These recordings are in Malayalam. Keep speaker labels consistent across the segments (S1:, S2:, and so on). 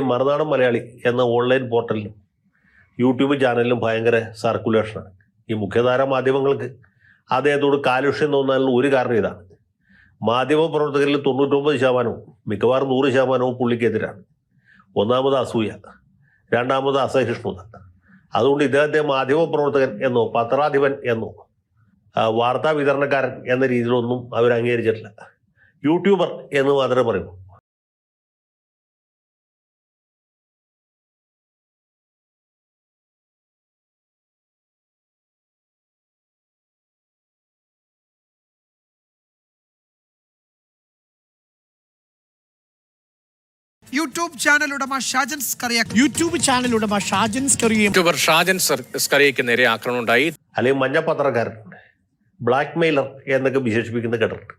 S1: മറുനാടൻ മലയാളി എന്ന ഓൺലൈൻ പോർട്ടലിലും യൂട്യൂബ് ചാനലിലും ഭയങ്കര സർക്കുലേഷനാണ് ഈ മുഖ്യധാര മാധ്യമങ്ങൾക്ക് അദ്ദേഹത്തോട് കാലുഷ്യം തോന്നാനുള്ള ഒരു കാരണം ഇതാണ് മാധ്യമ പ്രവർത്തകരിൽ തൊണ്ണൂറ്റൊമ്പത് ശതമാനവും മിക്കവാറും നൂറ് ശതമാനവും പുള്ളിക്കെതിരാണ്. ഒന്നാമത് അസൂയ രണ്ടാമത് അസഹിഷ്ണുത. അതുകൊണ്ട് ഇദ്ദേഹത്തെ മാധ്യമ പ്രവർത്തകൻ എന്നോ പത്രാധിപൻ എന്നോ വാർത്താ വിതരണക്കാരൻ എന്ന രീതിയിലൊന്നും അവർ അംഗീകരിച്ചിട്ടില്ല യൂട്യൂബർ എന്ന് മാത്രമേ പറയൂ
S2: യൂട്യൂബ് ചാനൽ ഉടമ ഷാജൻ സ്കറിയ
S3: യൂട്യൂബ് ചാനൽ ഉടമ ഷാജൻ സ്കറിയും
S4: യൂട്യൂബർ ഷാജൻ സ്കറിയയ്ക്ക് നേരെ ആക്രമണം ഉണ്ടായി.
S1: അല്ലെങ്കിൽ മഞ്ഞ പത്രക്കാരൻ ബ്ലാക്ക് മെയിലർ എന്നൊക്കെ വിശേഷിപ്പിക്കുന്ന കേട്ടിട്ടുണ്ട്.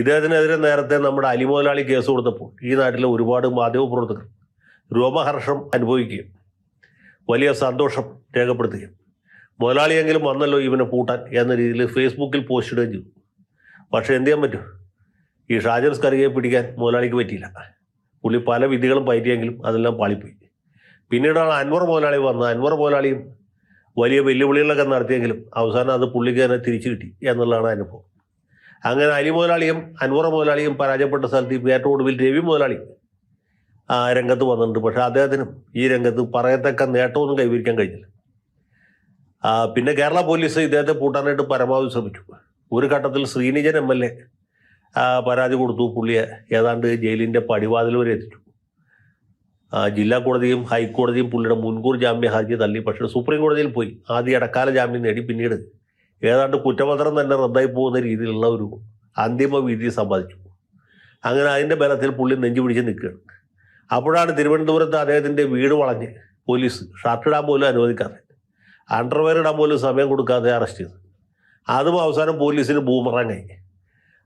S1: ഇദ്ദേഹത്തിനെതിരെ നേരത്തെ നമ്മുടെ അലിമോലാളി കേസ് കൊടുത്തപ്പോൾ ഈ നാട്ടിലെ ഒരുപാട് മാധ്യമപ്രവർത്തകർ രോമഹർഷം അനുഭവിക്കുകയും വലിയ സന്തോഷം രേഖപ്പെടുത്തുകയും മുതലാളിയെങ്കിലും വന്നല്ലോ ഇവനെ പൂട്ടാൻ എന്ന രീതിയിൽ ഫേസ്ബുക്കിൽ പോസ്റ്റ് ഇടുകയും ചെയ്തു. പക്ഷേ എന്ത് ചെയ്യാൻ പറ്റും? ഈ ഷാജൻസ് കറിയെ പിടിക്കാൻ മുതലാളിക്ക് പറ്റിയില്ല. പുള്ളി പല വിധികളും പയറ്റിയെങ്കിലും അതെല്ലാം പാളിപ്പോയി. പിന്നീടാണ് അൻവർ മുതലാളി വന്നത്. അൻവർ മുതലാളിയും വലിയ വെല്ലുവിളികളൊക്കെ നടത്തിയെങ്കിലും അവസാനം അത് പുള്ളിക്ക് തന്നെ തിരിച്ചു കിട്ടി എന്നുള്ളതാണ് അനുഭവം. അങ്ങനെ അലി മുതലാളിയും അൻവർ മുതലാളിയും പരാജയപ്പെട്ട സ്ഥലത്ത് ഇപ്പോൾ ഏറ്റവും ഒടുവിൽ രവി മുതലാളി ആ രംഗത്ത് വന്നിട്ടുണ്ട്. പക്ഷേ അദ്ദേഹത്തിനും ഈ രംഗത്ത് പറയത്തക്ക നേട്ടമൊന്നും കൈവരിക്കാൻ കഴിഞ്ഞില്ല. പിന്നെ കേരള പോലീസ് ഇദ്ദേഹത്തെ പൂട്ടാനായിട്ട് പരമാവധി ശ്രമിച്ചു. ഒരു ഘട്ടത്തിൽ ശ്രീനിജൻ എം എൽ എ പരാതി കൊടുത്തു. പുള്ളിയെ ഏതാണ്ട് ജയിലിന്റെ പടിവാതിൽ വരെ എത്തിച്ചു. ജില്ലാ കോടതിയും ഹൈക്കോടതിയും പുള്ളിയുടെ മുൻകൂർ ജാമ്യ ഹർജി തള്ളി. പക്ഷേ സുപ്രീം കോടതിയിൽ പോയി. ആദ്യ ഇടക്കാല ജാമ്യം നേടി. പിന്നീട് ഏതാണ്ട് കുറ്റപത്രം തന്നെ റദ്ദായി പോകുന്ന രീതിയിലുള്ള ഒരു അന്തിമ വിധി സമ്പാദിച്ചു. അങ്ങനെ അതിന്റെ ബലത്തിൽ പുള്ളി നെഞ്ചു പിടിച്ച് നിൽക്കുകയാണ്. അപ്പോഴാണ് തിരുവനന്തപുരത്ത് അദ്ദേഹത്തിന്റെ വീട് വളഞ്ഞ് പോലീസ് ഷർട്ട് ഇടാൻ പോലും അനുവദിക്കാതെ അണ്ടർവെയർ ഇടാൻ പോലും സമയം കൊടുക്കാതെ അറസ്റ്റ് ചെയ്തു. അതും അവസാനം പോലീസിന് ബൂമറാങ്ങായി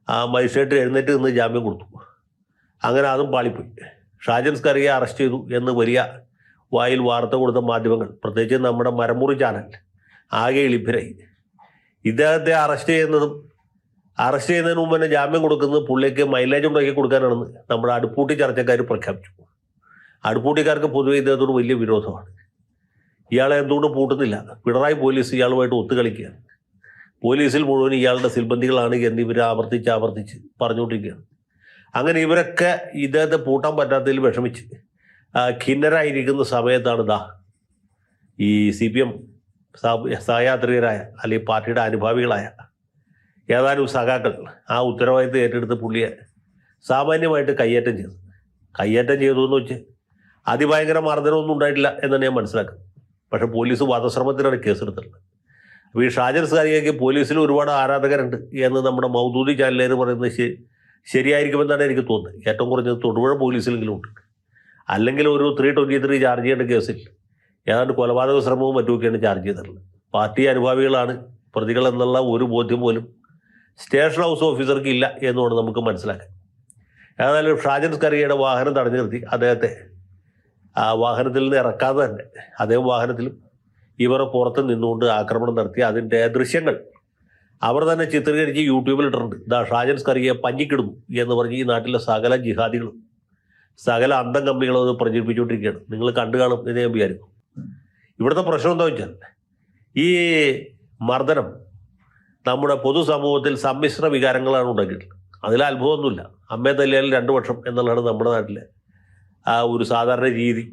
S1: ആ മജിസ്ട്രേറ്റ് എഴുന്നേറ്റ് നിന്ന് ജാമ്യം കൊടുത്തു. അങ്ങനെ അതും പാളിപ്പോയി. ഷാജൻ സ്കറിയെ അറസ്റ്റ് ചെയ്തു എന്ന് വലിയ വായിൽ വാർത്ത കൊടുത്ത മാധ്യമങ്ങൾ പ്രത്യേകിച്ച് നമ്മുടെ മരമുറി ചാനൽ ആകെ എളിപ്പിരായി ഇദ്ദേഹത്തെ അറസ്റ്റ് ചെയ്യുന്നതും അറസ്റ്റ് ചെയ്യുന്നതിന് മുമ്പ് തന്നെ ജാമ്യം കൊടുക്കുന്നത് പുള്ളിക്ക് മൈലേജ് ഉണ്ടാക്കി കൊടുക്കാനാണെന്ന് നമ്മുടെ അടുപ്പൂട്ടി ചർച്ചക്കാർ പ്രഖ്യാപിച്ചു. അടുപ്പൂട്ടിക്കാർക്ക് പൊതുവെ ഇദ്ദേഹത്തോട് വലിയ വിരോധമാണ്. ഇയാളെ എന്തുകൊണ്ട് പൂട്ടുന്നില്ല? പിണറായി പോലീസ് ഇയാളുമായിട്ട് ഒത്തുകളിക്കുകയാണ്. പോലീസിൽ മുഴുവൻ ഇയാളുടെ സിൽബന്ധികളാണ് എന്ന് ഇവർ ആവർത്തിച്ച് ആവർത്തിച്ച് പറഞ്ഞുകൊണ്ടിരിക്കുകയാണ്. അങ്ങനെ ഇവരൊക്കെ ഇദ്ദേഹത്തെ പൂട്ടാൻ പറ്റാത്തതിൽ വിഷമിച്ച് ഖിന്നരായിരിക്കുന്ന സമയത്താണ് ദാ ഈ സി പി എം സഹയാത്രികരായ അല്ലെങ്കിൽ പാർട്ടിയുടെ അനുഭാവികളായ ഏതാനും സഖാക്കൾ ആ ഉത്തരവാദിത്തം ഏറ്റെടുത്ത് പുള്ളിയെ സാമാന്യമായിട്ട് കയ്യേറ്റം ചെയ്തു. കയ്യേറ്റം ചെയ്തു എന്ന് വെച്ച് അതിഭയങ്കര മർദ്ദനമൊന്നും ഉണ്ടായിട്ടില്ല എന്നാണ് ഞാൻ മനസ്സിലാക്കുന്നത്. പക്ഷേ പോലീസ് വധശ്രമത്തിനാണ് കേസെടുത്തിട്ടുള്ളത്. അപ്പോൾ ഈ ഷാജൻ സാരികയ്ക്ക് പോലീസിൽ ഒരുപാട് ആരാധകരുണ്ട് എന്ന് നമ്മുടെ മൗദൂദി ചാനലേര് പറയുന്നത് ശരി ശരിയായിരിക്കുമെന്നാണ് എനിക്ക് തോന്നുന്നത്. ഏറ്റവും കുറഞ്ഞത് തൊടുപുഴ പോലീസിലെങ്കിലും ഉണ്ട്. അല്ലെങ്കിൽ ഒരു ത്രീ ട്വന്റി ത്രീ ചാർജ് ചെയ്യേണ്ട കേസിൽ ഏതാണ്ട് കൊലപാതക ശ്രമവും മറ്റുമൊക്കെയാണ് ചാർജ് ചെയ്തിട്ടുള്ളത്. പാർട്ടി അനുഭാവികളാണ് പ്രതികൾ എന്നുള്ള ഒരു ബോധ്യം പോലും സ്റ്റേഷൻ ഹൗസ് ഓഫീസർക്ക് ഇല്ല എന്നുകൊണ്ട് നമുക്ക് മനസ്സിലാക്കാം. ഏതായാലും ഷാജൻ സ്കറിയയുടെ വാഹനം തടഞ്ഞു നിർത്തി. അദ്ദേഹത്തെ ആ വാഹനത്തിൽ നിന്ന് ഇറക്കാതെ തന്നെ അദ്ദേഹം വാഹനത്തിലും ഇവർ പുറത്ത് നിന്നുകൊണ്ട് ആക്രമണം നടത്തി അതിന്റെ ദൃശ്യങ്ങൾ അവർ തന്നെ ചിത്രീകരിച്ച് യൂട്യൂബിൽ ഇട്ടിട്ടുണ്ട്. ദാ ഷാജൻ സ്കറിയെ പഞ്ഞിക്കിടും എന്ന് പറഞ്ഞ് ഈ നാട്ടിലെ സകല ജിഹാദികളും സകല അന്തം കമ്പികളും അത് പ്രചരിപ്പിച്ചുകൊണ്ടിരിക്കുകയാണ്. നിങ്ങൾ കണ്ടു കാണും എന്ന് ഞാൻ വിചാരിക്കും ഇവിടുത്തെ പ്രശ്നം എന്താ വെച്ചാൽ ഈ മർദ്ദനം നമ്മുടെ പൊതുസമൂഹത്തിൽ സമ്മിശ്ര വികാരങ്ങളാണ് ഉണ്ടാക്കിയിട്ടുള്ളത്. അതിൽ അത്ഭുതമൊന്നുമില്ല. അമ്മേ തല്ലിയാൽ രണ്ട് വർഷം എന്നുള്ളതാണ് നമ്മുടെ നാട്ടിലെ ആ ഒരു സാധാരണ രീതി.